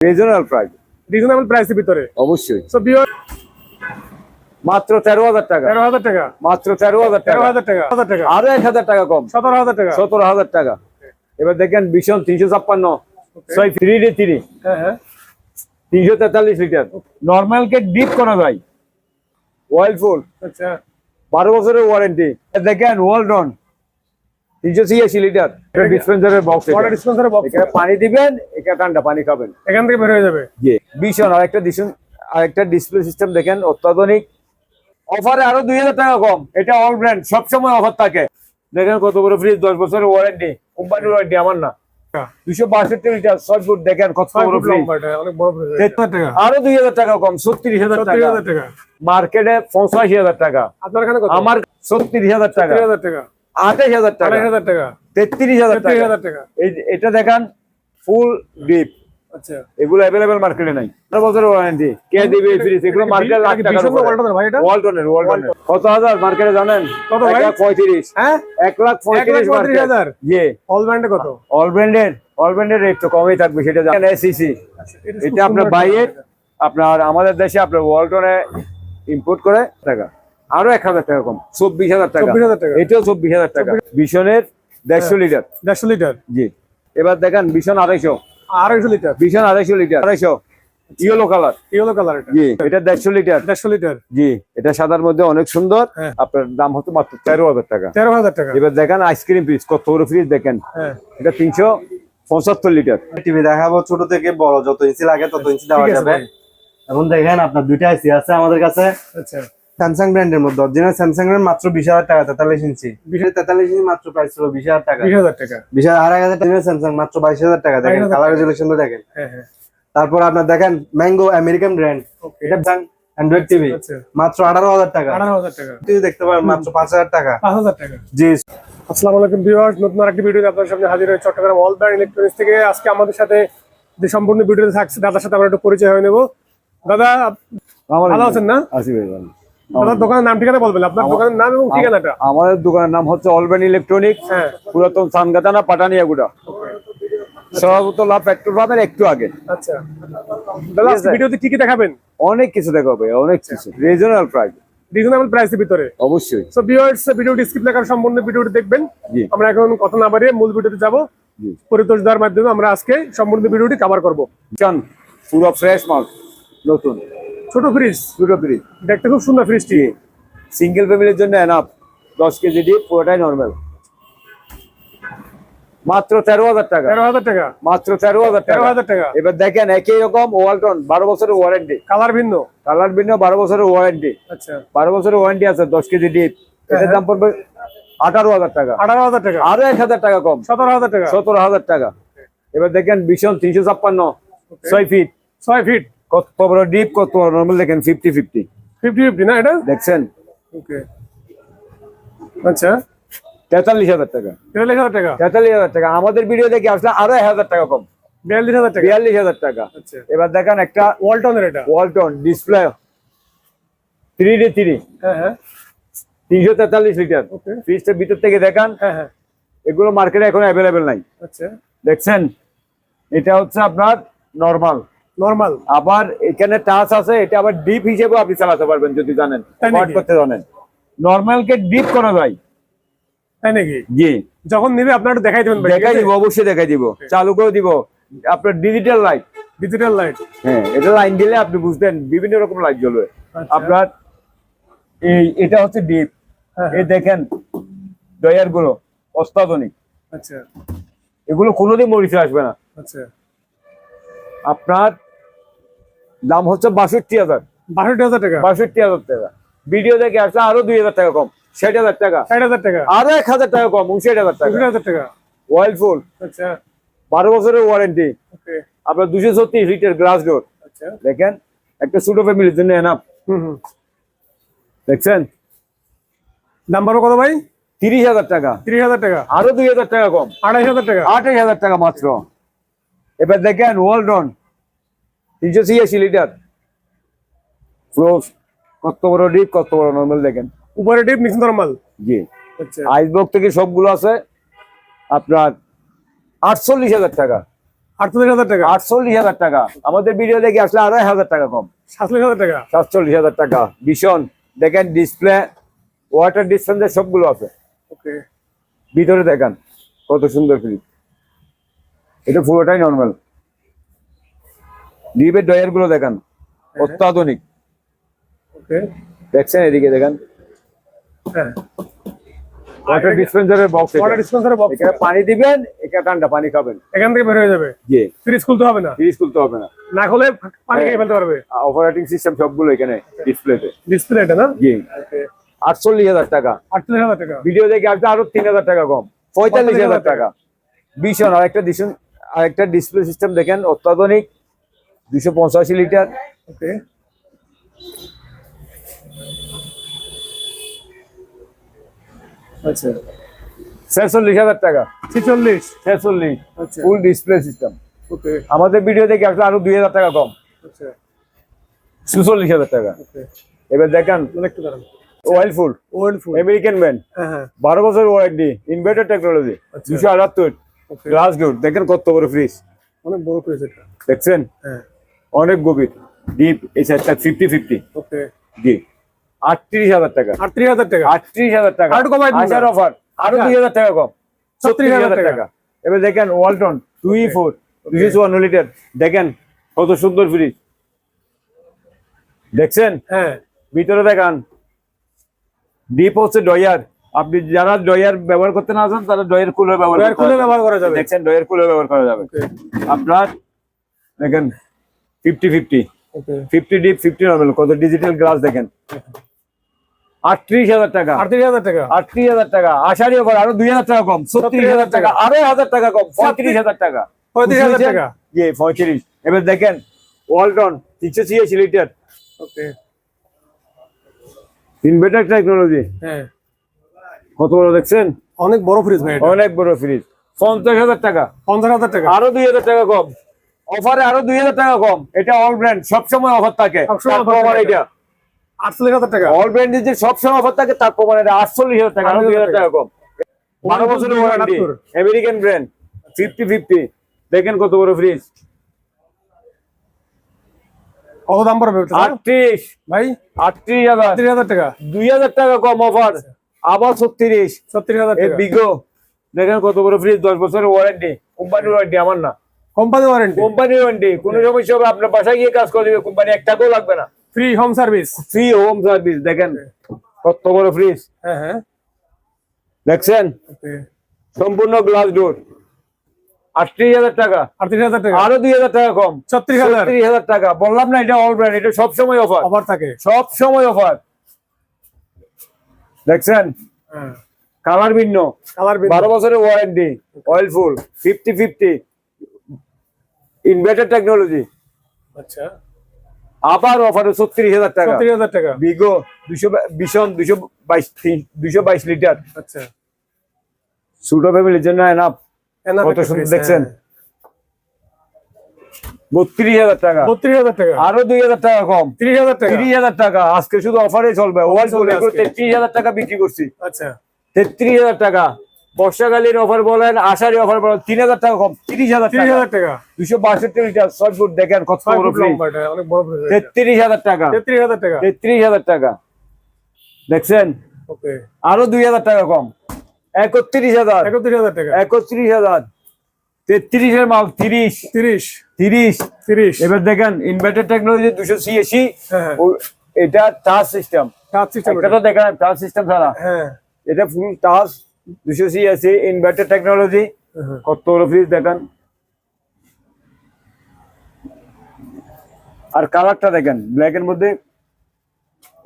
Regional price reasonable প্রাইসের ভিতরে। অবশ্যই। সো মাত্র তেরো হাজার টাকা। তেরো হাজার টাকা। মাত্র তেরো হাজার টাকা। হাজার টাকা হাজার টাকা। আরও এক হাজার টাকা কম। সতেরো হাজার টাকা। সতেরো হাজার টাকা। এবার দেখেন ভীষণ তিনশো ছাপ্পান্ন। ছয় থ্রি ডে থ্রি তিনশো তেতাল্লিশ লিটার। নর্মাল কে ডিপ করা যায়। ওয়েল ফুল আচ্ছা। বারো বছরের ওয়ারেন্টি দেখেন ওয়ার্ল্ড অন তিনশো ছিয়াশি লিটার। ডিসপেন্সারের বক্স ওয়াটার ডিসপেন্সারের বক্স এখানে পানি দিবেন এখানে ঠান্ডা পানি খাবেন। এখান থেকে বের হয়ে যাবে। জি। ভীষণ আরেকটা দিশন আরেকটা ডিসপ্লে সিস্টেম দেখেন অত্যাধুনিক। অফারে আরও দুই হাজার টাকা কম। এটা অল ব্র্যান্ড সবসময় অফার থাকে। দেখেন কত বড় ফ্রিজ দশ বছরের ওয়ারেন্টি কোম্পানির ওয়ারেন্টি আমার না। দুশো বাষট্টি লিটার ছয় ফুট দেখেন কত বড় ফ্রিজ অনেক বড় fridge। টাকা। আরও কম টাকা। মার্কেটে পঁচাশি হাজার টাকা। আপনার এখানে কত? আমার টাকা। আঠাশ হাজার টাকা। হাজার টাকা। তেত্রিশ হাজার টাকা। হাজার টাকা। এই- এটা দেখান ফুল ডিপ আচ্ছা। এগুলো মার্কেটে নাই। আঠারো বছরের ওয়ারেন্টি কে দিবে এই ফ্রিজ এগুলো মার্কেটে লাখ টাকা ওয়ালটনের ওয়ালটনের ওয়ালটনের কত হাজার মার্কেটে জানেন? কত ভাই? পঁয়ত্রিশ। হ্যাঁ? এক লাখ পঁয়ত্রিশ হাজার? জি অল ব্র্যান্ডে কত? অল ব্র্যান্ডের অল ব্র্যান্ডের রেট তো কমই থাকবে সেটা জানেন এসিসি এটা আপনার বাইরের আপনার আমাদের দেশে আপনার ওয়ালটনে ইম্পোর্ট করে টাকা। আরও এক হাজার টাকা কম। চব্বিশ হাজার টাকা। 24,000 টাকা। এটাও চব্বিশ হাজার টাকা। বিশনের দেড়শো লিটার। দেড়শো লিটার। জি। এবার দেখেন বিশন আড়াইশো। আড়াইশো লিটার। বিশন আড়াইশো লিটার। আড়াইশো। Yellow colour. ইয়েলো কালার এটা। জি এটা দেড়শো লিটার। দেড়শো লিটার। জি এটা সাদার মধ্যে অনেক সুন্দর। হ্যাঁ। আপনার দাম হচ্ছে মাত্র তেরো হাজার টাকা। তেরো হাজার টাকা। এবার দেখেন আইসক্রিম ফ্রিজ কত বড় ফ্রিজ দেখেন। হ্যাঁ। এটা তিনশো পঁচাত্তর লিটার। টিভি দেখাবো ছোট থেকে বড় যত ইঞ্চি লাগে তত ইঞ্চি দেওয়া যাবে। এখন দেখেন আপনার দুইটা এসি আছে আমাদের কাছে। আচ্ছা। স্যামসাং ব্র্যান্ডের মধ্যে অরিজিনাল স্যামসাং এর মাত্র বিশ হাজার টাকা তেতাল্লিশ ইঞ্চি। বিশ তেতাল্লিশ ইঞ্চি মাত্র প্রাইস ছিল বিশ হাজার টাকা। বিশ হাজার টাকা। বিশ হাজার আড়াই হাজার টাকা স্যামসাং মাত্র বাইশ হাজার টাকা দেখেন কালার রেজুলেশন দেখেন। হ্যাঁ হ্যাঁ। তারপর আপনার দেখেন ম্যাঙ্গো আমেরিকান ব্র্যান্ড এটা অ্যান্ড্রয়েড টিভি আচ্ছা। মাত্র আঠারো হাজার টাকা। আঠারো হাজার টাকা। টিভি দেখতে পারেন মাত্র পাঁচ হাজার টাকা। পাঁচ হাজার টাকা। জি। আসসালামু আলাইকুম ভিউয়ার্স নতুন আরেকটি ভিডিও আপনার সামনে হাজির হয়ে চট্টগ্রাম অল ব্র্যান্ড ইলেকট্রনিক্স থেকে। আজকে আমাদের সাথে যে সম্পূর্ণ ভিডিওতে থাকছে দাদার সাথে আমরা একটু পরিচয় হয়ে নেব। দাদা ভালো আছেন না? আসি ভাই দোকানের নাম ঠিকানা বলবেন আপনার দোকানের নাম এবং ঠিকানাটা। আমাদের দোকানের নাম হচ্ছে অলবেন ইলেকট্রনিক্স হ্যাঁ। পুরাতন সানগাতানা পাটানিয়াগুড়া। সহবতলা পেট্রোল পাম্পের একটু আগে। আচ্ছা। দাদা ভিডিওতে কি কি দেখাবেন? অনেক কিছু দেখাবে অনেক কিছু। রিজনাল প্রাইস রিজনেবল প্রাইসের ভিতরে। অবশ্যই। সো ভিউয়ার্স ভিডিওটি স্কিপ না করে সম্পূর্ণ ভিডিওটি দেখবেন। আমরা এখন কথা না বাড়িয়ে মূল ভিডিওতে যাব। পরিতোষ দেওয়ার মাধ্যমে আমরা আজকে সম্পূর্ণ ভিডিওটি কভার করব। চান পুরো ফ্রেশ মাল নতুন। ছোট ফ্রিজ দুটো ফ্রিজ দেখতে খুব সুন্দর ফ্রিজটি সিঙ্গেল ফ্যামিলির জন্য এনাফ দশ কেজি ডিপ পুরোটাই নর্মাল মাত্র তেরো হাজার টাকা। তেরো হাজার টাকা। মাত্র তেরো হাজার তেরো হাজার টাকা। এবার দেখেন একই রকম ওয়ালটন বারো বছরের ওয়ারেন্টি কালার ভিন্ন। কালার ভিন্ন বারো বছরের ওয়ারেন্টি আচ্ছা। বারো বছরের ওয়ারেন্টি আছে দশ কেজি ডিপ। এটার দাম পড়বে আঠারো হাজার টাকা। আঠারো হাজার টাকা। আরও এক হাজার টাকা কম। সতেরো হাজার টাকা। সতেরো হাজার টাকা। এবার দেখেন ভীষণ তিনশো ছাপ্পান্ন। ছয় ফিট ছয় ফিট কত বড় ডিপ কত নর্মাল দেখেন ফিফটি ফিফটি ফিফটি ফিফটি না এটা? দেখছেন? ওকে আচ্ছা। তেতাল্লিশ হাজার টাকা। তেতাল্লিশ হাজার টাকা? তেতাল্লিশ হাজার টাকা। আমাদের ভিডিও দেখে আসলে আরও এক হাজার টাকা কম। বিয়াল্লিশ হাজার টাকা? বিয়াল্লিশ হাজার টাকা। আচ্ছা। এবার দেখেন একটা ওয়ালটনের এটা? Walton display three D three হ্যাঁ হ্যাঁ। তিনশো তেতাল্লিশ লিটার। ওকে ফ্রিজটার ভিতর থেকে দেখান। হ্যাঁ হ্যাঁ। এগুলো মার্কেটে এখন অ্যাভেলেবেল নাই। আচ্ছা। দেখছেন? এটা হচ্ছে আপনার নর্মাল নর্মাল আবার এখানে টাচ আছে এটা আবার ডিপ হিসেবে আপনি চালাতে পারবেন যদি জানেন? Convert করতে জানেন। নর্মাল কে ডিপ করা যায়? তাই নাকি? জি। যখন নিবে আপনার দেখাই দেবেন দেখাই দিব অবশ্যই দেখাই দিব। চালু করে দিব। আপনার ডিজিটাল লাইট ডিজিটাল লাইট হ্যাঁ এটা লাইন দিলে আপনি বুঝবেন বিভিন্ন রকম লাইট জ্বলবে। আচ্ছা। আপনার এই এটা হচ্ছে ডিপ হ্যাঁ, এই দেখেন ডয়ারগুলো অত্যাধুনিক। আচ্ছা। এগুলো কোনোদিন মরিচে আসবে না। আচ্ছা। আপনার দাম হচ্ছে বাষট্টি হাজার। বাষট্টি হাজার টাকা। বাষট্টি হাজার টাকা। ভিডিও দেখে আসলে আরও দুই হাজার টাকা কম। ষাট হাজার টাকা। ষাট হাজার টাকা। আরও এক হাজার টাকা কম উনষাট হাজার টাকা। হাজার টাকা। ওয়াইল ফুল আচ্ছা। বারো বছরের ওয়ারেন্টি আপনার দুশো ছত্রিশ লিটার গ্লাস ডোর আচ্ছা। দেখেন একটা ছোটো ফ্যামিলির জন্য এনাফ দেখছেন? পাবো কত ভাই? তিরিশ হাজার টাকা। তিরিশ হাজার টাকা। আরও দুই হাজার টাকা কম। আড়াইশ হাজার টাকা। আঠাশ হাজার টাকা মাত্র। এবার দেখেন ওয়ালটন তিনশো ছিয়াশি লিটার। কত বড় ডিপ কত বড় নর্মাল দেখেন। উপরে ডিপ নিচে নর্মাল জি। আচ্ছা। আইসবক থেকে সবগুলো আছে আপনার আটচল্লিশ হাজার টাকা। আটচল্লিশ হাজার টাকা? আটচল্লিশ হাজার টাকা। আমাদের ভিডিও দেখে আসলে আড়াই হাজার টাকা কম। সাতচল্লিশ হাজার টাকা? সাতচল্লিশ হাজার টাকা। ভীষণ। দেখেন ডিসপ্লে ওয়াটার সবগুলো আছে। ওকে ভিতরে দেখেন কত সুন্দর ফ্রিজ এটা পুরোটাই নর্মাল ডিপের ডয়ারগুলো দেখেন অত্যাধুনিক। দেখছেন এদিকে দেখেন। হ্যাঁ। ওয়াটার ডিসপেন্সারের বক্স ওয়াটার ডিসপেন্সারের বক্স এখানে পানি দিবেন এখানে ঠান্ডা পানি খাবেন। এখান থেকে বের হয়ে যাবে? জি। ফ্রিজ খুলতে হবে না? ফ্রিজ খুলতে হবে না। না খুলে পানি হ্যাঁ। খেয়ে ফেলতে পারবে? অপারেটিং সিস্টেম সবগুলো এখানে ডিসপ্লেতে না? জি। আটচল্লিশ হাজার টাকা। আটচল্লিশ হাজার টাকা। ভিডিও দেখে আরও তিন হাজার টাকা কম। পঁয়তাল্লিশ হাজার টাকা। ভীষণ আরেকটা দিশুন আরেকটা ডিসপ্লে সিস্টেম দেখেন অত্যাধুনিক। দুশো পঁচাশি লিটার। ওকে আচ্ছা। ছেচল্লিশ হাজার টাকা। ছেচল্লিশ? ছেচল্লিশ। আচ্ছা। Full display system. ওকে আমাদের ভিডিও দেখে আসলে আরও দুই হাজার টাকা কম। আচ্ছা। সুচল্লিশ হাজার টাকা। এবার দেখেন মানে একটু দাঁড়ান। ওয়েল ফুল আমেরিকান ব্যান্ড বারো বছর ওয়ারেন্টি ইনভার্টার টেকনোলজি। দুশো আটাত্তর। গ্লাস ডোর দেখেন কত বড় ফ্রিজ অনেক বড় ফ্রিজ এটা। দেখছেন? হ্যাঁ। অনেক গভীর ডিপ এই ফিফটি ফিফটি ওকে। জি আটত্রিশ হাজার টাকা। আটত্রিশ হাজার টাকা। আটত্রিশ হাজার টাকা। আরেকটু কমাই না। অফার আরও আচ্ছা। দুই হাজার টাকা কম। ছত্রিশ হাজার টাকা। এবার দেখেন ওয়ালটন টুই ফোর দুশো চুয়ান্ন লিটার দেখেন কত সুন্দর ফ্রিজ দেখছেন? হ্যাঁ। ভিতরে দেখান। ডিপ হচ্ছে ডয়ার আপনি যারা ডয়ার ব্যবহার করতে না জানেন তারা ডয়ের কুলার ব্যবহার ডয়ার ব্যবহার করা যাবে। দেখছেন ডয়ের কুলার ব্যবহার করা যাবে। আপনার দেখেন fifty fifty. Fifty deep fifty normal. কত ডিজিটাল গ্লাস দেখেন। আটত্রিশ হাজার টাকা। আটত্রিশ হাজার টাকা। আটত্রিশ হাজার টাকা। আশারি ওপর আরও দুই হাজার টাকা কম। ছত্রিশ হাজার টাকা। আরও হাজার টাকা কম। পঁয়ত্রিশ হাজার টাকা। পঁয়ত্রিশ হাজার টাকা। জি পঁয়ত্রিশ। এবার দেখেন ওয়ালটন তিনশো ছিয়াশি লিটার ওকে ইনভার্টার টেকনোলজি হ্যাঁ। কত বড় দেখছেন? অনেক বড় ফ্রিজ ভাই অনেক বড় ফ্রিজ পঞ্চাশ হাজার টাকা। পঞ্চাশ হাজার টাকা। আরও দুই হাজার টাকা কম। অফারে আরও দুই হাজার টাকা কম। এটা অল ব্র্যান্ড সবসময় অফার থাকে। এটা আটচল্লিশ হাজার টাকা। অল ব্র্যান্ডের যে সবসময় অফার থাকে তার প্রমাণ এটা আটচল্লিশ হাজার টাকা আরও দুই হাজার টাকা কম। বারো বছরের warranty American brand fifty fifty দেখেন কত বড় ফ্রিজ কত দাম পড়বে আটত্রিশ। ভাই? আটত্রিশ হাজার। আটত্রিশ হাজার টাকা। দুই হাজার টাকা কম অফার আবার ছত্রিশ। ছত্রিশ হাজার এই টাকা। বিগো দেখেন কত বড় ফ্রিজ দশ বছরের ওয়ারেন্টি কোম্পানির ওয়ারেন্টি আমার না। কোম্পানি ওয়ারেন্টি কোম্পানির ওয়ারেন্টি কোনো সমস্যা হবে আপনার বাসায় গিয়ে কাজ করে দিবে কোম্পানি এক টাকাও লাগবে না। Free home service free home service দেখেন কত বড় ফ্রিজ হ্যাঁ হ্যাঁ। দেখছেন? সম্পূর্ণ গ্লাস ডোর আটত্রিশ হাজার টাকা। আটত্রিশ হাজার টাকা। আরও দুই হাজার টাকা কম। ছত্রিশ হাজার। ছত্রিশ হাজার টাকা। বললাম না এটা অল ব্র্যান্ড এটা সবসময় অফার অফার থাকে। সব সময় অফার দেখছেন? হ্যাঁ। কালার ভিন্ন। কালার বারো বছরের warranty oil full fifty fifty inverter technology আচ্ছা। আবার অফারে ছত্রিশ হাজার টাকা। ছত্রিশ হাজার টাকা। বিগো দুশো ভীষণ দুশো বাইশ দুশো বাইশ লিটার আচ্ছা। ছোট ফ্যামিলির জন্য এনাফ কত সুন্দর দেখছেন? হ্যাঁ। বত্রিশ হাজার টাকা। বত্রিশ হাজার টাকা। আরও দুই হাজার টাকা কম। তিরিশ হাজার টাকা। তিরিশ হাজার টাকা। আজকে শুধু অফারে চলবে। ওয়াল চলবে তেত্রিশ হাজার টাকা বিক্রি করছি। আচ্ছা। তেত্রিশ হাজার টাকা। বর্ষাকালীন অফার বলেন আষাঢ়ি অফার বলেন তিন হাজার টাকা কম তিরিশ হাজার তিরিশ টাকা হাজার টাকা। দুশো বাষট্টি লিটার ছয় ফুট দেখেন কত বড় তেত্রিশ হাজার টাকা। তেত্রিশ হাজার টাকা। তেত্রিশ হাজার টাকা। দেখছেন? আরও দুই হাজার টাকা কম। একত্রিশ হাজার। একত্রিশ হাজার টাকা। একত্রিশ হাজার। তেত্রিশের মাল তিরিশ। তিরিশ। তিরিশ। তিরিশ। এবার দেখেন ইনভার্টার টেকনোলজি দুশো সিএসি এটা টাচ সিস্টেম টাচ সিস্টেম এটা তো দেখেন টাচ সিস্টেম ছাড়া। হ্যাঁ। এটা ফুল টাচ দুশো সিএসি ইনভার্টার টেকনোলজি। কত ফ্রিজ দেখেন। আর কালারটা দেখেন ব্ল্যাক এর মধ্যে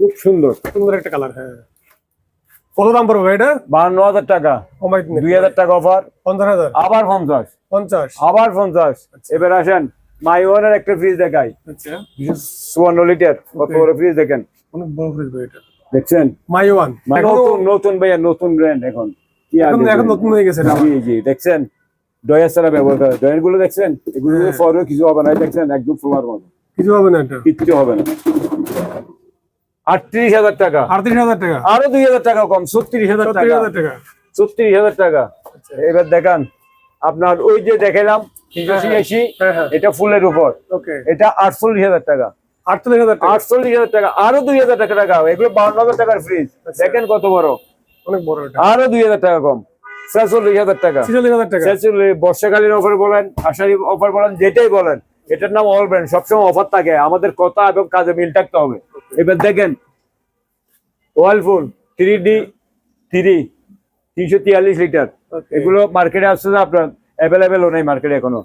খুব সুন্দর। সুন্দর একটা কালার হ্যাঁ। কত দাম পড়বে এটা? বাহান্ন হাজার টাকা। দুই হাজার টাকা অফার পঞ্চাশ হাজার? আবার পঞ্চাশ। পঞ্চাশ? আবার পঞ্চাশ। এবার আসেন মাই ওয়ানের একটা ফ্রিজ দেখাই। আচ্ছা। চুয়ান্ন লিটার কত বড় ফ্রিজ দেখেন। অনেক বড় ফ্রিজ এটা। দেখছেন? মাই ওয়ান নতুন নতুন ভাইয়া নতুন ব্র্যান্ড এখন। এখন নতুন হয়ে গেছে জি জি দেখছেন? ডয়ার ছাড়া ব্যবহার করে ডয়ারগুলো দেখছেন? এগুলো পরে কিছু হবে না দেখছেন? একদম মতো কিছু হবে না এটা। কিচ্ছু হবে না। আটত্রিশ হাজার টাকা। আটত্রিশ হাজার টাকা। আরও দুই হাজার টাকা কম ছত্রিশ হাজার টাকা। টাকা। ছত্রিশ হাজার টাকা। এবার দেখান আপনার ওই যে দেখালাম তিনশো হ্যাঁ। হ্যাঁ এটা ফুলের উপর। এটা আটচল্লিশ হাজার টাকা। আটচল্লিশ হাজার আটচল্লিশ হাজার টাকা। আরও দুই হাজার টাকা টাকা এগুলো বাউন্ন হাজার টাকার ফ্রিজ দেখেন কত বড়। অনেক বড় এটা। আরও দুই হাজার টাকা কম। ছেচল্লিশ হাজার টাকা। ছিচল্লিশ হাজার টাকা। ছেচল্লিশ বর্ষাকালীন অফার বলেন আষাঢ়ি অফার বলেন যেটাই বলেন এটার নাম অল ব্র্যান্ড সবসময় অফার থাকে। আমাদের কথা এবং কাজে মিল থাকতে হবে। এবার দেখেন ওয়ালফুল থ্রি ডি থ্রি তিনশো তিয়াল্লিশ লিটার এগুলো মার্কেটে আসছে না আপনার অ্যাভেলেবেলও নেই মার্কেটে এখনও।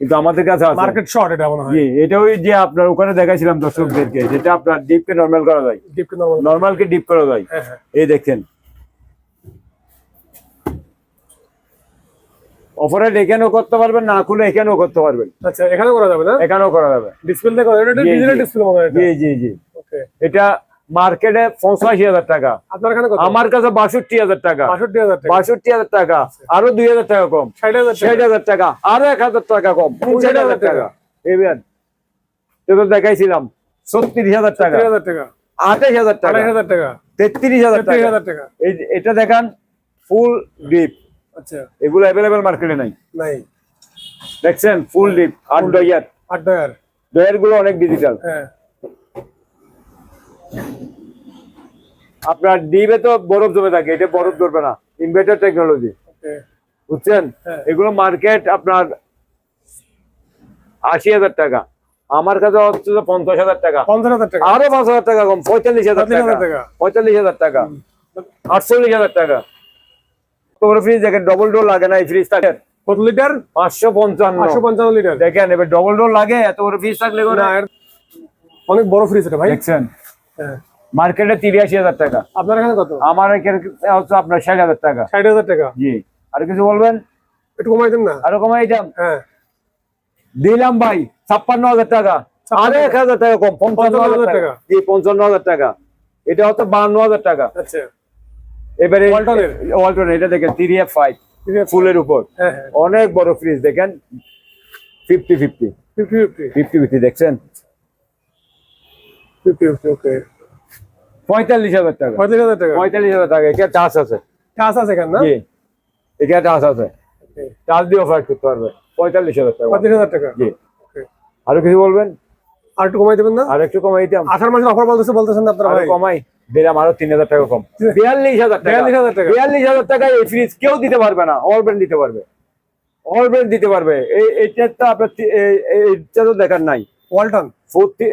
কিন্তু আমাদের কাছে আছে। মার্কেট শর্ট এটা মনে হয়। এটা ওই যে আপনার ওখানে দেখাইছিলাম দর্শকদেরকে যেটা আপনার ডিপকে নর্মাল করা যায়। ডিপ নরমাল নর্মালকে ডিপ করা যায়। হ্যাঁ হ্যাঁ। এই দেখেন অফারে এখানেও করতে পারবেন না খুলে এখানেও করতে পারবেন আচ্ছা এখানে করা যাবে না এখানেও করা যাবে ডিসপ্লে করা এটা ডিজিটাল ডিসপ্লে মনে হয় এটা জি জি জি ওকে এটা মার্কেটে পঁচাশি হাজার টাকা আপনার এখানে কত আমার কাছে বাষট্টি হাজার টাকা বাষট্টি হাজার টাকা বাষট্টি হাজার টাকা আরও দুই হাজার টাকা কম ষাট হাজার ষাট টাকা হাজার টাকা আরও এক হাজার টাকা কম পঞ্চাশ হাজার টাকা এবার এবার দেখাইছিলাম ছত্রিশ হাজার টাকা হাজার টাকা আঠাশ হাজার টাকা হাজার টাকা তেত্রিশ হাজার টাকা এটা দেখান ফুল ডিপ আচ্ছা। এগুলো অ্যাভেলেবেল মার্কেটে নাই। নাই। দেখছেন? ফুল ডিপ আট ডয়ার আট টাকার ডয়ারগুলো অনেক ডিজিটাল হ্যাঁ। আপনার ডিপে তো বরফ জমে থাকে এটা বরফ ধরবে না। ইনভার্টার টেকনোলজি বুঝছেন? হ্যাঁ। এগুলো মার্কেট আপনার আশি হাজার টাকা। আমার কাছে হচ্ছে পঞ্চাশ হাজার টাকা। পঞ্চাশ হাজার টাকা। আরও পাঁচ হাজার টাকা কম পঁয়তাল্লিশ হাজার টাকা। পঁয়তাল্লিশ হাজার টাকা। আটচল্লিশ হাজার টাকা। তোর ফ্রিজ দেখেন ডবল ডোর লাগে না এই ফ্রিজ থাকে কত লিটার পাঁচশো পঞ্চান্ন। পাঁচশো পঞ্চান্ন লিটার দেখেন এবার ডবল ডোর লাগে এত বড় ফ্রিজ থাকলে অনেক বড় ফ্রিজ এটা ভাই। দেখছেন? হ্যাঁ। মার্কেটে তিরাশি হাজার টাকা। আপনার এখানে কত? আমার এখানে হচ্ছে আপনার ষাট হাজার টাকা। ষাট হাজার টাকা? জি। আর কিছু বলবেন? একটু কমাই দেন না? আরও কমাই দাম হ্যাঁ। দিলাম ভাই ছাপ্পান্ন হাজার টাকা। আরও এক হাজার টাকা কম পঞ্চান্ন হাজার টাকা। জি পঞ্চান্ন হাজার টাকা। এটা হচ্ছে বান্ন হাজার টাকা। আচ্ছা। এবারে ওয়ালটন এটা দেখেন থ্রি এফ ফাইভ ফুলের উপর। হ্যাঁ হ্যাঁ। অনেক বড় ফ্রিজ দেখেন ফিফটি ফিফটি ফিফটি ফিফটি দেখছেন? পঁয়তাল্লিশ হাজার টাকা। পঁয়ত্রিশ হাজার টাকা। পঁয়তাল্লিশ হাজার টাকা এটা চাষ আছে। চাষ আছে এখানে না? এটা চাষ আছে. চাষ দিয়ে অফার করতে পারবে। পঁয়তাল্লিশ হাজার টাকা। হাজার টাকা। জি। Okay. আরও কিছু বলবেন? আর একটু কমাই দেবেন না? আর একটু কমাই দিতাম। আঠারো মাসের অফার বলতেছে বলতেছেন আপনারা কমাই। দিলাম আরও তিন হাজার টাকা কম। বিয়াল্লিশ হাজার টাকা। 42,000 টাকা। বিয়াল্লিশ হাজার টাকা এই ফ্রিজ কেউ দিতে পারবে না। অল ব্র্যান্ড দিতে পারবে। অল ব্র্যান্ড দিতে পারবে। এই এইটা আপনার এইটা তো দেখার নাই। Walton forty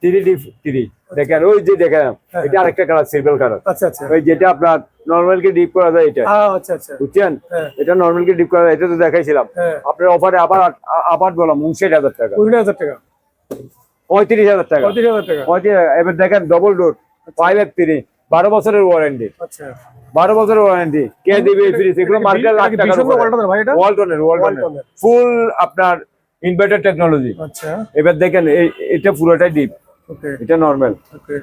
three D three দেখেন ওই যে দেখেন এটা আরেকটা কালার সিলভার কালার আচ্ছা আচ্ছা। ওই যেটা আপনার নর্মাল কে ডিপ করা যায় এটা। আচ্ছা আচ্ছা। বুঝছেন? হ্যাঁ। এটা নর্মাল কে ডিপ করা যায়। এটা তো দেখাইছিলাম। হ্যাঁ। আপনার অফারে আবার আবার বললাম উনষাট হাজার টাকা। কুড়ি হাজার টাকা। পঁয়ত্রিশ হাজার টাকা। পঁয়ত্রিশ হাজার টাকা। পঁয়ত্রিশ এবার দেখেন double door five F three বারো বছরের ওয়ারেন্টি আচ্ছা। বারো বছরের ওয়ারেন্টি কে দিবে ফ্রিজ এগুলো মার্কেট লাখ টাকার ওয়ালটনের ওয়ালটনের ওয়ালটনের ওয়ালটনের। ফুল আপনার ইনভার্টার টেকনোলজি আচ্ছা। এবার দেখেন এটা পুরোটাই ডিপ ওকে এটা নর্মাল ওকে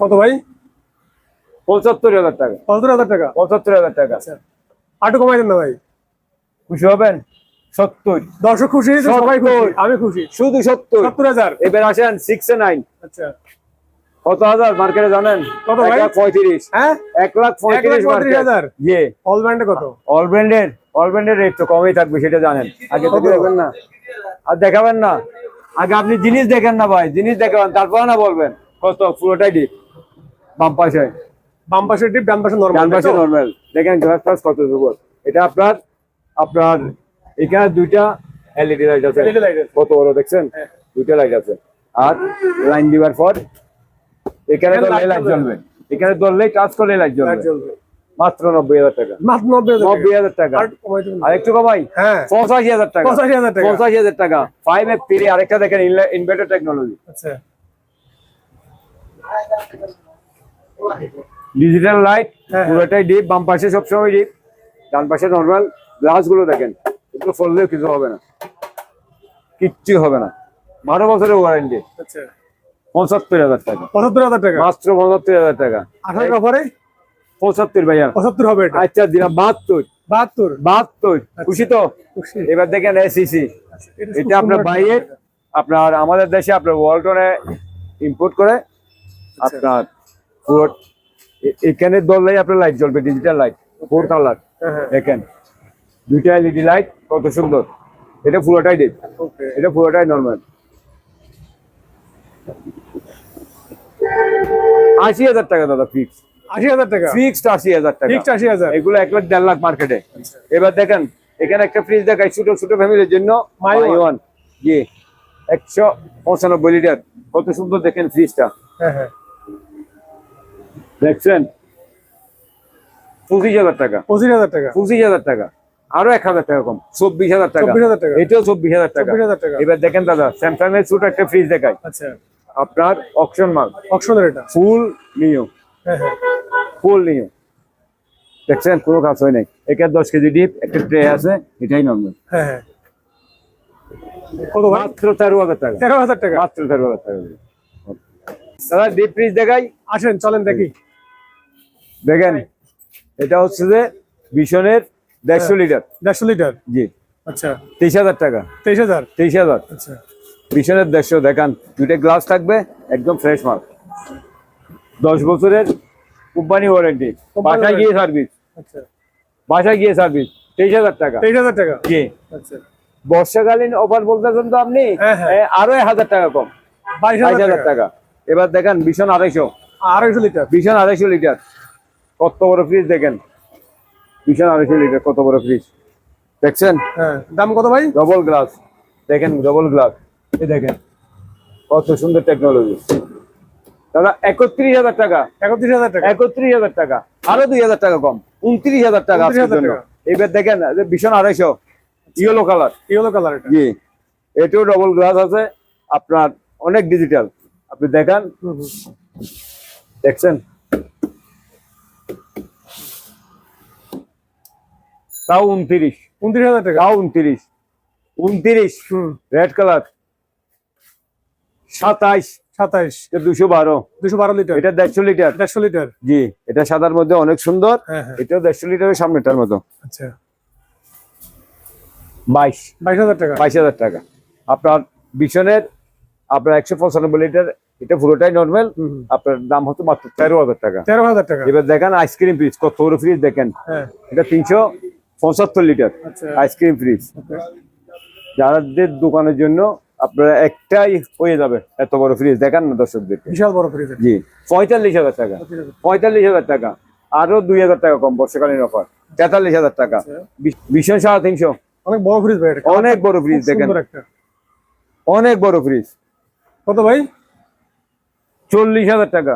কত ভাই? পঁচাত্তর হাজার টাকা। পঁচাত্তর হাজার টাকা। পঁচাত্তর হাজার টাকা। আচ্ছা। একটু কমাই দেন না ভাই। খুশি হবেন? সত্তর। দর্শক খুশি সবাই খুশি। আমি খুশি। শুধু সত্তর। সত্তর হাজার। এবার আসেন সিক্স নাইন আচ্ছা। কত হাজার? মার্কেটে জানেন? কত এক লাখ পঁয়ত্রিশ। হ্যাঁ? এক লাখ পঁয়ত্রিশ। হাজার? অল ব্র্যান্ডে কত? অল ব্র্যান্ডের অল ব্র্যান্ডের রেট তো কমই থাকবে সেটা জানেন। আগে তো দেখবেন না। আর দেখাবেন না। আগে আপনি জিনিস দেখেন না ভাই জিনিস দেখাবেন তারপর না বলবেন। কত? পুরোটাই ডিপ বাম পাশে। বাম পাশে ডিপ ডান পাশে ডান পাশে নর্মাল দেখেন গ্লাস কত এটা আপনার আপনার এখানে দুইটা এলইডি লাইট আছে। LED light আছে। কত বড় দেখছেন? হ্যাঁ। দুইটা লাইট আছে। আর লাইন দিবার পর এখানে ধরলে লাইট জ্বলবে। এখানে ধরলেই টাচ করলে লাইট জ্বলবে। মাত্র নব্বই হাজার টাকা। মাত্র নব্বই হাজার টাকা। আর একটু কমাই? হ্যাঁ। পঁচাশি হাজার টাকা। পঁচাশি হাজার টাকা। পঁচাশি হাজার টাকা। ফাইভ এফ থ্রি আরেকটা দেখেন ইনভার্টার টেকনোলজি ডিজিটাল লাইট হ্যাঁ। পুরোটাই ডিপ বাম পাশে সবসময় ডিপ ডান পাশে নর্মাল গ্লাসগুলো দেখেন। এগুলো ফললেও কিছু হবে না। কিচ্ছু হবে না। বারো বছরের ওয়ারেন্টি আচ্ছা। পঁচাত্তর হাজার টাকা। পঁচাত্তর হাজার টাকা? মাত্র পঁচাত্তর হাজার টাকা। আঠারো অফারে পঁচাত্তর ভাইয়া। পঁচাত্তর হবে আচ্ছা দিলাম বাহাত্তর। বাহাত্তর? বাহাত্তর। খুশি তো? এবার দেখেন এসিসি আচ্ছা, এটা আপনার বাইরের আপনার আমাদের দেশে আপনার ওয়ালটনে ইম্পোর্ট করে আপনার এখানে ধরলেই আপনার লাইট জ্বলবে ডিজিটাল লাইট ফোর কালার দেখেন। দুইটা এলইডি লাইট কত সুন্দর। এটা পুরোটাই ডিপ এটা পুরোটাই নর্মাল আশি হাজার টাকা দাদা ফিক্স আশি হাজার টাকা? ফিক্সড আশি হাজার টাকা। ফিক্সড আশি হাজার? এগুলো এক লাখ দেড় লাখ মার্কেটে এবার দেখেন এখানে একটা ফ্রিজ দেখাই ছোট ছোট ফ্যামিলির জন্য। মাই ওয়ান জি। একশো পঁচানব্বই লিটার কত সুন্দর দেখেন ফ্রিজটা হ্যাঁ হ্যাঁ। দেখছেন? পঁচিশ হাজার টাকা। পঁচিশ হাজার টাকা। পঁচিশ হাজার টাকা। আরও এক হাজার টাকা কম। চব্বিশ হাজার টাকা। এটাও চব্বিশ হাজার টাকা। এবার দেখেন দাদা স্যামসাং এর ছোট একটা ফ্রিজ দেখায় আচ্ছা। আপনার অপশন মাল। অপশনের এটা? ফুল নিও ফুল নিও দেখছেন কোনো কাজ হয় নাই। এখানে দশ কেজি ডিপ একটা ট্রে আছে এটাই নর্মাল হ্যাঁ হ্যাঁ। মাত্র তেরো হাজার টাকা। তেরো হাজার টাকা। মাত্র তেরো হাজার টাকা। দাদা ডিপ ফ্রিজ দেখাই। আসেন চলেন দেখি। দেখেন এটা হচ্ছে যে ভীষণের দেড়শো লিটার। দেড়শো লিটার? জি। আচ্ছা। তেইশ হাজার টাকা। তেইশ হাজার? তেইশ হাজার। আচ্ছা। ভীষণের দেড়শো দেখান। দুইটা গ্লাস থাকবে একদম ফ্রেশ মাল। দশ বছরের কোম্পানি ওয়ারেন্টি বাসায় গিয়ে সার্ভিস আচ্ছা। বাসায় গিয়ে সার্ভিস তেইশ হাজার টাকা। তেইশ হাজার টাকা? জি। আচ্ছা। বর্ষাকালীন অফার বলতেছেন তো আপনি? হ্যাঁ, হ্যাঁ। আরও এক হাজার টাকা কম। বাইশ হাজার হাজার টাকা। টাকা। এবার দেখেন ভীষণ আড়াইশো। আড়াইশো লিটার? ভীষণ আড়াইশো লিটার। কত বড় ফ্রিজ দেখেন। ভীষণ আড়াইশো লিটার কত বড় ফ্রিজ দেখছেন? হ্যাঁ দাম কত ভাই? ডবল গ্লাস দেখেন ডবল গ্লাস এই দেখেন কত সুন্দর টেকনোলজি দাদা একত্রিশ হাজার টাকা। একত্রিশ হাজার টাকা। একত্রিশ হাজার টাকা। আরও দুই হাজার টাকা কম। উনত্রিশ হাজার টাকা 29,000 আজকের জন্য। টাকা। এবার দেখেন ভীষণ আড়াইশো। ইয়েলো কালার ইয়েলো কালার জি। এটাও ডবল গ্লাস আছে। আপনার অনেক ডিজিটাল আপনি দেখান। দেখছেন? তাও উনত্রিশ। উনত্রিশ হাজার টাকা। তাও উনত্রিশ। উনত্রিশ। Red colour. সাতাইশ। সাতাইশ। দুশো বারো। দুশো বারো লিটার। এটা দেড়শো লিটার। দেড়শো লিটার। জি এটা সাদার মধ্যে অনেক সুন্দর। হ্যাঁ হ্যাঁ। দেড়শো লিটারের সামনেটার মতো। আচ্ছা। বাইশ। বাইশ হাজার টাকা। বাইশ হাজার টাকা। আপনার বিছনের আপনার একশো পঁচানব্বই লিটার এটা পুরোটাই নর্মাল। আপনার দাম হতো মাত্র তেরো হাজার টাকা। তেরো হাজার টাকা। এবার দেখেন আইসক্রিম ফ্রিজ কত ফ্রিজ দেখেন। হ্যাঁ। এটা তিনশো পঁচাত্তর লিটার আচ্ছা। Ice cream fridge. যাদের দোকানের জন্য আপনারা একটাই হয়ে যাবে এত বড় ফ্রিজ। দেখান না দর্শকদেরকে। বিশাল বড় ফ্রিজ জি পঁয়তাল্লিশ হাজার টাকা। পঁয়তাল্লিশ হাজার। টাকা। আরও দুই হাজার টাকা কম বর্ষাকালীন অফার তেতাল্লিশ হাজার টাকা। বি- ভীষণ সাড়ে তিনশো। অনেক বড় ফ্রিজ ভাই অনেক বড় ফ্রিজ দেখেন। একটা। অনেক বড় ফ্রিজ কত ভাই? চল্লিশ হাজার টাকা।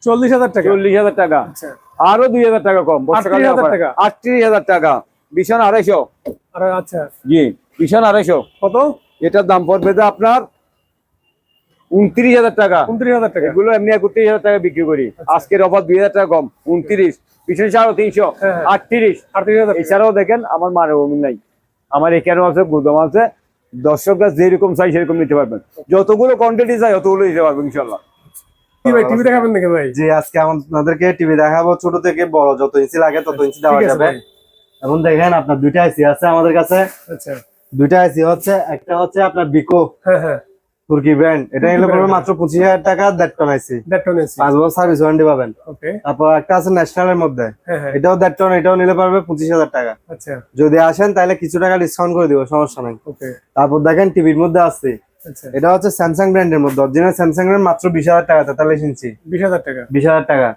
চল্লিশ হাজার টাকা। চল্লিশ হাজার টাকা। আচ্ছা। আরও দুই হাজার টাকা কম। বর্ষাকালীন 38,000 offer। টাকা। আটত্রিশ হাজার টাকা। ভীষণ আড়াইশো। আচ্ছা। জি ভীষণ আড়াইশো। কত? এটার দাম পড়বে যে আপনার উনত্রিশ হাজার টাকা। উনত্রিশ হাজার টাকা। এগুলো এমনি একত্রিশ হাজার টাকা বিক্রি করি। আজকের অফার দুই হাজার টাকা কম। উনত্রিশ। ভীষণ সাড়ে তিনশো। হ্যাঁ, হ্যাঁ। আটত্রিশ। আটত্রিশ এছাড়াও দেখেন আমার মানভূমি নাই। আমার এখানেও আছে গুদাম আছে। দর্শকরা যেরকম চাই সেরকম নিতে পারবেন। যতগুলো কোয়ান্টিটি চাই ততগুলো দিতে পারবেন ইনশাল্লাহ কি ভাই টিভি দেখাবেন নাকি ভাই? জি আজকে আপনাদেরকে টিভি দেখাবো। ছোট থেকে বড় যত ইঞ্চি লাগে তত ইঞ্চি দেওয়া যাবে। এখন দেখেন আপনার দুইটা আইসি আছে আমাদের কাছে। আচ্ছা। দুইটা আইসি হচ্ছে একটা হচ্ছে আপনার বিকো হ্যাঁ হ্যাঁ। তুর্কি ব্র্যান্ড এটা নিলে পড়বে মাত্র পঁচিশ হাজার টাকা দেড় টন আইসি দেড় টন এসি পাঁচ বছর সার্ভিস ওয়ারেন্টি পাবেন। ওকে। তারপর একটা আছে ন্যাশনালের মধ্যে। হ্যাঁ হ্যাঁ। এটাও দেড় টন এটাও নিলে পারবে পঁচিশ হাজার টাকা। আচ্ছা। যদি আসেন তাহলে কিছু টাকা ডিসকাউন্ট করে দিব সমস্যা নাই। ওকে। তারপর দেখেন টিভির মধ্যে আছে। আচ্ছা। এটা হচ্ছে স্যামসাং ব্র্যান্ডের মধ্যে। অরিজিনাল স্যামসাং এর মাত্র বিশ হাজার টাকা তেতাল্লিশ ইঞ্চি। বিশ হাজার টাকা। বিশ হাজার টাকা।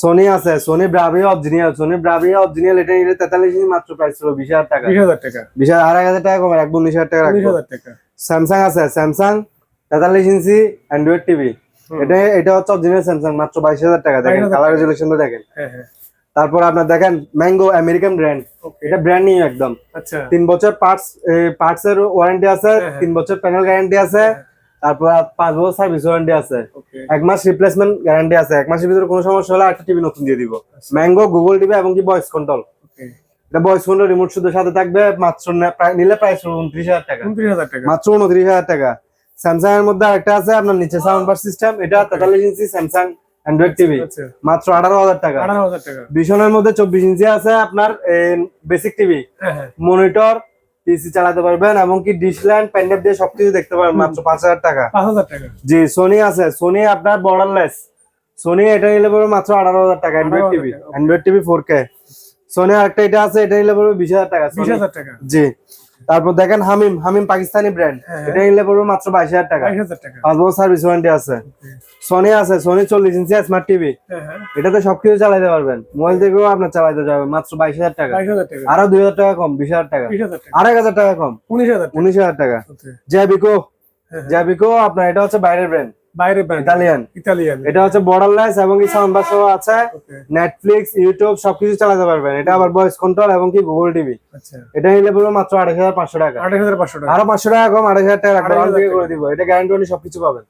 সোনি আছে Sony Bravia original Sony Bravia original এটা নিলে তেতাল্লিশ ইঞ্চি মাত্র প্রাইস ছিল বিশ হাজার টাকা। বিশ হাজার টাকা। বিশ হাজার আড়াই হাজার টাকা কমে রাখব উনিশ হাজার টাকা রাখব। হাজার টাকা। স্যামসাং আছে স্যামসাং তেতাল্লিশ ইঞ্চি অ্যান্ড্রয়েড টিভি এটা এটা হচ্ছে অরিজিনাল স্যামসাং মাত্র বাইশ হাজার টাকা দেখেন কালার রেজুলেশনটা দেখেন। হ্যাঁ হ্যাঁ। তারপর আপনার দেখেন ম্যাঙ্গো আমেরিকান ব্র্যান্ড এটা ব্র্যান্ড নিউ একদম। আচ্ছা। তিন বছর পার্টস পার্টস এর ওয়ারেন্টি আছে হ্যাঁ। তিন বছর প্যানেল গ্যারান্টি আছে। তারপর পাঁচ বছর সার্ভিস ওয়ারেন্টি আছে। এক মাস রিপ্লেসমেন্ট গ্যারান্টি আছে। এক মাসের ভিতরে কোনো সমস্যা হলে একটা টিভি নতুন দিয়ে দিব। ম্যাঙ্গো গুগল টিভি এবং কি ভয়েস কন্ট্রোল এটা ভয়েস কন্ট্রোল রিমোট শুধু সাথে থাকবে মাত্র নে- প্রায়- উনত্রিশ হাজার টাকা। মাত্র উনত্রিশ হাজার টাকা। স্যামসাং এর মধ্যে একটা আছে আপনার নিচে সাউন্ড বার সিস্টেম এটা তেতাল্লিশ ইঞ্চি স্যামসাং অ্যান্ড্রয়েড টিভি মাত্র আঠারো হাজার টাকা। ভীষণের মধ্যে চব্বিশ ইঞ্চি আছে আপনার বেসিক টিভি মনিটর পিসি চালাতে পারবেন এবং কি ডিসল্যান্ড প্যান্ডেপ দিয়ে সবকিছু দেখতে পারবেন মাত্র পাঁচ হাজার টাকা। পাঁচ হাজার টাকা। জি সোনি আছে। সোনি আপনার বর্ডারলেস সোনি এটা নিলে পড়বে মাত্র আঠারো হাজার টাকা Android TV Android TV four K Sony আরেকটা এটা আছে এটা নিলে পড়বে বিশ হাজার টাকা বিশ হাজার টাকা। জি। তারপর দেখেন হামিম হামিম পাকিস্তানি ব্র্যান্ড। এটা নিলে পড়বে মাত্র বাইশ হাজার টাকা। পাঁচ বছর সার্ভিস ওয়ারেন্টি আছে। সোনি আছে সোনি চল্লিশ ইঞ্চি স্মার্ট টিভি হ্যাঁ হ্যাঁ। এটাতে সবকিছু চালাতে পারবেন। মোবাইল থেকেও আপনার চালাতে যাবে মাত্র বাইশ হাজার টাকা। আরও দুই হাজার টাকা কম বিশ হাজার টাকা। আড়াই হাজার টাকা কম। উনিশ হাজার টাকা। উনিশ হাজার টাকা। জ্যাবিকো। জ্যাবিকো আপনার এটা হচ্ছে বাইরের ব্র্যান্ড বাইরে ইতালিয়ান ইতালিয়ান এটা হচ্ছে বর্ডারলেস এবং সাউন্ড বাস আছে নেটফ্লিক্স ইউটিউব সবকিছু চালাতে পারবেন। এটা আবার ভয়েস কন্ট্রোল এবং কি? গুগল টিভি আচ্ছা। এটা নিলে পুরো মাত্র আঠাশ হাজার পাঁচশো টাকা। আঠাশ হাজার পাঁচশো টাকা। আরও পাঁচশো টাকা কম আঠাশ হাজার টাকা রাখবেন 28,000 থেকে টাকা। করে দিব। এটা গ্যারান্টি সবকিছু পাবেন।